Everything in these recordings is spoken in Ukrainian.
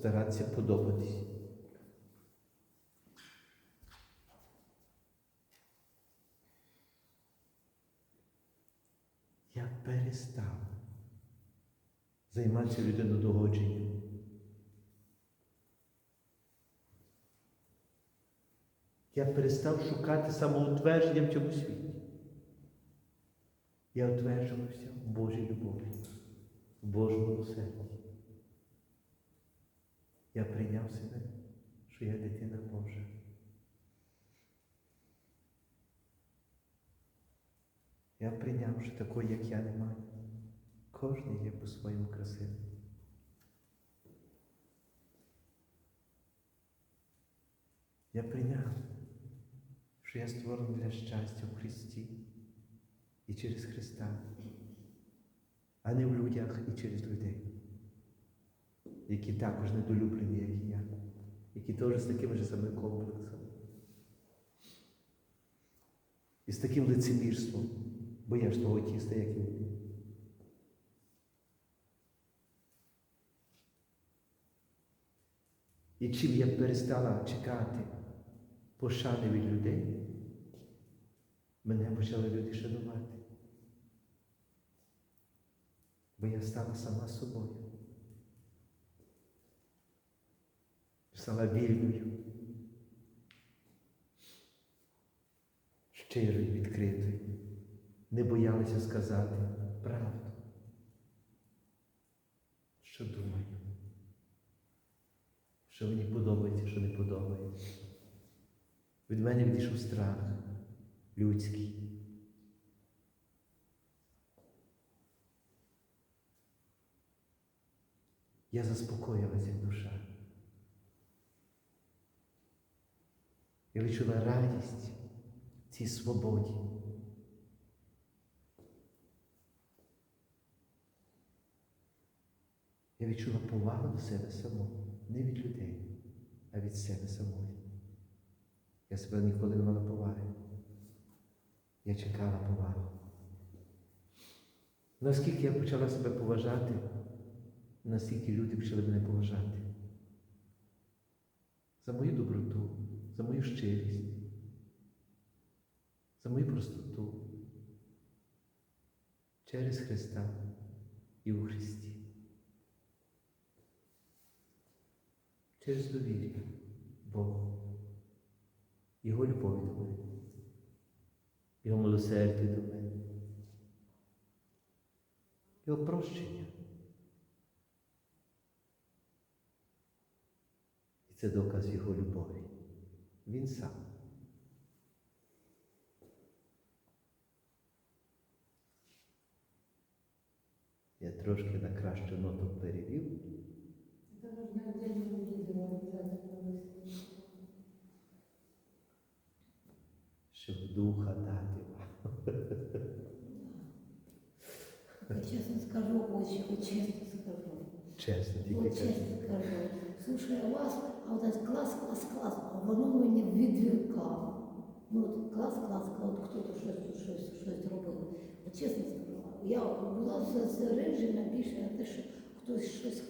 старатися подобатись. Я перестав займатися людинодогодженням. Я перестав шукати самоутвердження в цьому світі. Я утверджувався в Божій любові, в Божому серці. Себе, що я дитина Божа. Я прийняв, що такої, як я, немає. Кожен є по-своєму красивий. Я прийняв, що я створений для щастя в Христі і через Христа, а не в людях і через людей, які також недолюблені, як і я, які теж з таким же самим комплексом. І з таким лицемірством, бо я ж того тіста, як і вони. І чим я перестала чекати пошани від людей, мене почали люди шанувати. Бо я стала сама собою. Стала вільною, щирою, відкритою. Не боялася сказати правду, що думаю, що мені подобається, що не подобається. Від мене відійшов страх людський. Я заспокоїлася душа. Я відчула радість цій свободі. Я відчула повагу до себе самого, не від людей, а від себе самої. Я себе ніколи не мала поваги. Я чекала повагу. Наскільки я почала себе поважати, наскільки люди почали мене поважати. За мою доброту, за мою щирість, за мою простоту через Христа і у Христі. Через довір'я Богу, Його любові до мене, Його милосердя до мене, Його прощення. І це доказ Його любові. Він сам. Я трошки на кращу ноту перевів. щоб духа дати вам. Я честно скажу, очень, вот честно скажу. Чесно, тільки Вот чесно. скажу. Слушаю вас, а вот этот класс, класс, класс, а воно мені відвікало. Ну от клас, клас, от хто-то щось, щось, щось робив. От чесно скажу, я була зосереджена більше на те, що хтось щось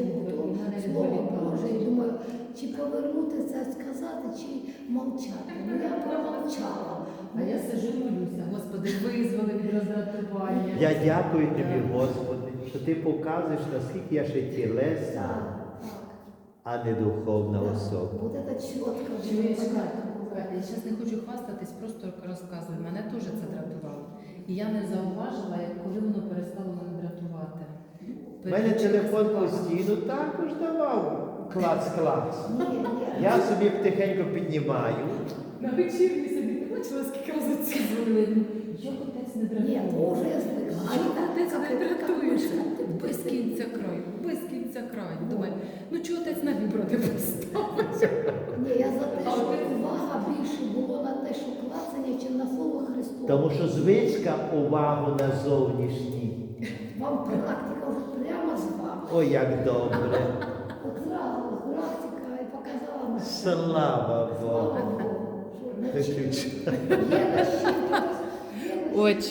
відволі- і слово. Боже, і думаю, чи повернути це сказати, чи мовчати. Ну я промовчала. А я сижу молюся, Господи, визволи від роздратування. Я дякую тобі, Господи, що ти показуєш, наскільки я ще тілесна. А не духовна особа. Вот это чітко. Я зараз не хочу хвастатись, просто розказую. Мене теж це дратувало. І я не зауважила, коли воно перестало мене дратувати. У мене телефон постійно також давав клац-клац. Я собі потихеньку піднімаю. На вечірні собі ти бачила, скільки разів дзвонили. Як отець не? Ні, тоже я звикла. А отець не як- дратуєшся? як Без пишете. кінця краю, без кінця краю. Думаю, ну чого отець на віброти поставив? Ні, я за те, що увага більше було на те, що клацання, чи на слово Христове. Тому що звичка увагу на зовнішній. Вам практика вже прямо з вами. Ой, як добре. От зразу практика і показала на Слава Богу. Слава Богу. Є на Отче.